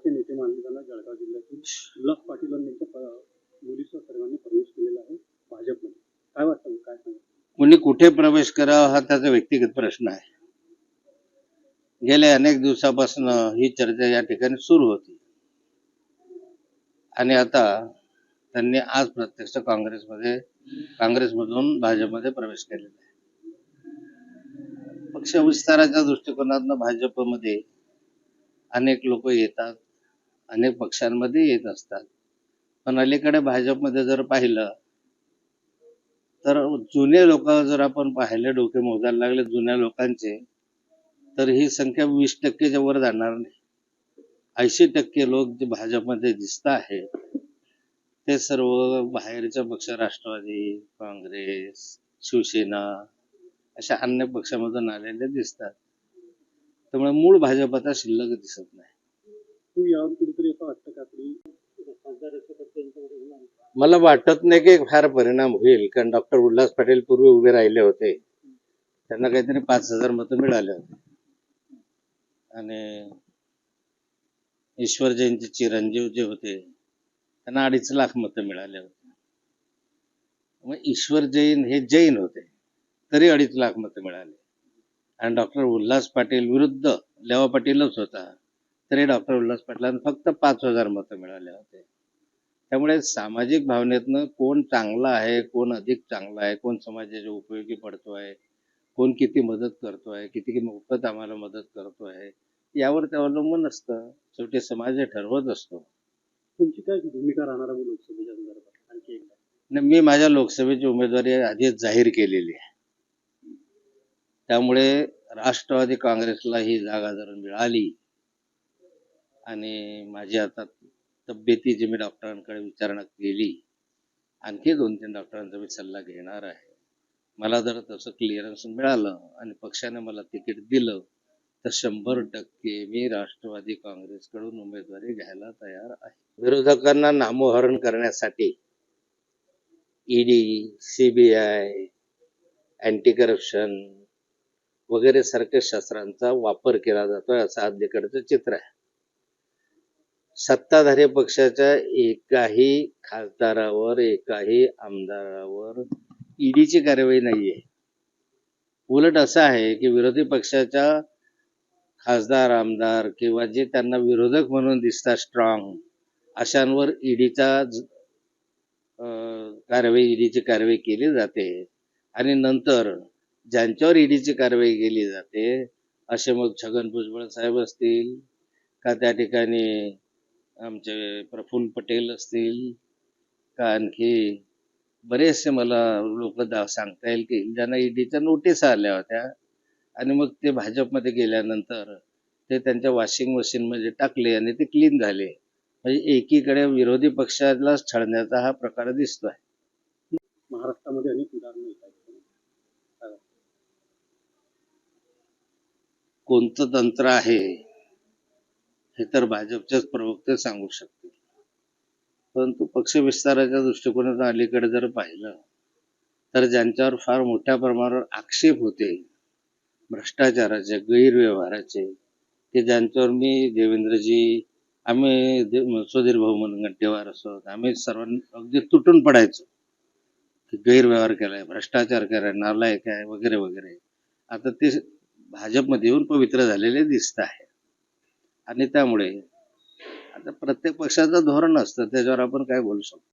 महत्त्वाचे नेते मानले जाणार जळगाव जिल्ह्यातील उल्हास पाटील यांच्या मुलीचा सर्वांनी प्रवेश केलेला आहे भाजपमध्ये. काय वाटतं काय सांगा कोणी कुठे प्रवेश करावा हा त्याचा व्यक्तिगत प्रश्न आहे. गेल्या अनेक दिवसापासून ही चर्चा या ठिकाणी सुरू होती. आणि आता त्यांनी आज प्रत्यक्ष काँग्रेसमध्ये काँग्रेसमधून भाजपमध्ये प्रवेश केलेला आहे. पक्ष विस्ताराच्या दृष्टिकोनातनं भाजपमध्ये अनेक लोक येतात. अनेक पक्षांमध्ये येत असतात. पण अलीकडे भाजपमध्ये जर पाहिलं तर जुने लोक जर आपण पाहिले डोके मोजायला लागले जुन्या लोकांचे तर ही संख्या वीस टक्केच्या वर जाणार नाही. ऐंशी टक्के लोक जे भाजपमध्ये दिसत आहेत ते सर्व बाहेरच्या पक्ष राष्ट्रवादी काँग्रेस शिवसेना अशा अन्य पक्षामधून आलेले दिसतात. त्यामुळे मूळ भाजपचा शिल्लक दिसत नाही. यावर कुठेतरी असं वाटतं का? मला वाटत नाही की फार परिणाम होईल कारण डॉक्टर उल्हास पाटील पूर्वी उभे राहिले होते. त्यांना काहीतरी पाच हजार मतं मिळाले होते. आणि ईश्वर जैनचे चिरंजीव जे होते त्यांना अडीच लाख मतं मिळाले होते. मग ईश्वर जैन हे जैन होते तरी अडीच लाख मतं मिळाले. आणि डॉक्टर उल्हास पाटील विरुद्ध लेवा पाटीलच होता. तरी डॉक्टर उल्हास पाटलांना फक्त पाच हजार मतं मिळाले होते. त्यामुळे सामाजिक भावनेतनं कोण चांगला आहे कोण अधिक चांगला आहे कोण समाजाच्या उपयोगी पडतोय कोण किती मदत करतोय किती मोफत आम्हाला मदत करतोय यावर ते अवलंबून असतं. शेवटी समाज हे ठरवत असतो. तुमची काय भूमिका राहणार आहे लोकसभेच्या संदर्भात? आणखी एकदा. आणि मी माझ्या लोकसभेची उमेदवारी आधीच जाहीर केलेली आहे. त्यामुळे राष्ट्रवादी काँग्रेसला ही जागा जर मिळाली आणि माझी आता तब्येतीची मी डॉक्टरांकडे विचारणा केली आणखी दोन तीन डॉक्टरांचा मी सल्ला घेणार आहे. मला जर तसं क्लिअरन्स मिळालं आणि पक्षाने मला तिकीट दिलं तर शंभर टक्के मी राष्ट्रवादी काँग्रेसकडून उमेदवारी घ्यायला तयार आहे. विरोधकांना नामोहरण करण्यासाठी ईडी सीबीआय अँटी करप्शन वगैरे सारख्या शस्त्रांचा वापर केला जातोय असं अलीकडचं चित्र आहे. सत्ताधारी पक्षाच्या एकाही खासदारावर एकाही आमदारावर ईडीची कारवाई नाहीये. उलट असं आहे की विरोधी पक्षाच्या खासदार आमदार किंवा जे त्यांना विरोधक म्हणून दिसतात स्ट्रॉंग अशांवर ईडीचा कारवाई ईडीची कारवाई केली जाते. आणि नंतर ज्यांच्यावर ईडीची कारवाई केली जाते असे मग छगन भुजबळ साहेब असतील का त्या ठिकाणी आमचे प्रफुल्ल पटेल असतील. का आणखी बरेचसे मला लोक दा सांगता येईल की ज्यांना ईडीच्या नोटीस आल्या होत्या आणि मग ते भाजपमध्ये गेल्यानंतर ते त्यांच्या वॉशिंग मशीनमध्ये टाकले आणि ते क्लीन झाले. म्हणजे एकीकडे विरोधी पक्षाला छळण्याचा हा प्रकार दिसतोय. महाराष्ट्रामध्ये अनेक उदाहरणं? कोणतं तंत्र आहे? हे तर भाजपचेच प्रवक्ते सांगू शकतील. परंतु पक्ष विस्ताराच्या दृष्टिकोनातून अलीकडे जर पाहिलं तर ज्यांच्यावर फार मोठ्या प्रमाणावर आक्षेप होते भ्रष्टाचाराचे गैरव्यवहाराचे की ज्यांच्यावर मी देवेंद्रजी आम्ही सुधीर भाऊ मुनगंटीवार असो आम्ही सर्वांनी अगदी तुटून पडायचो. की गैरव्यवहार केलाय भ्रष्टाचार केलाय नालायक आहे वगैरे वगैरे. आता ते भाजपमध्ये येऊन पवित्र झालेले दिसत आहे. आणि त्यामुळे आता प्रत्येक पक्षाचं धोरण असतं त्याच्यावर आपण काय बोलू शकतो?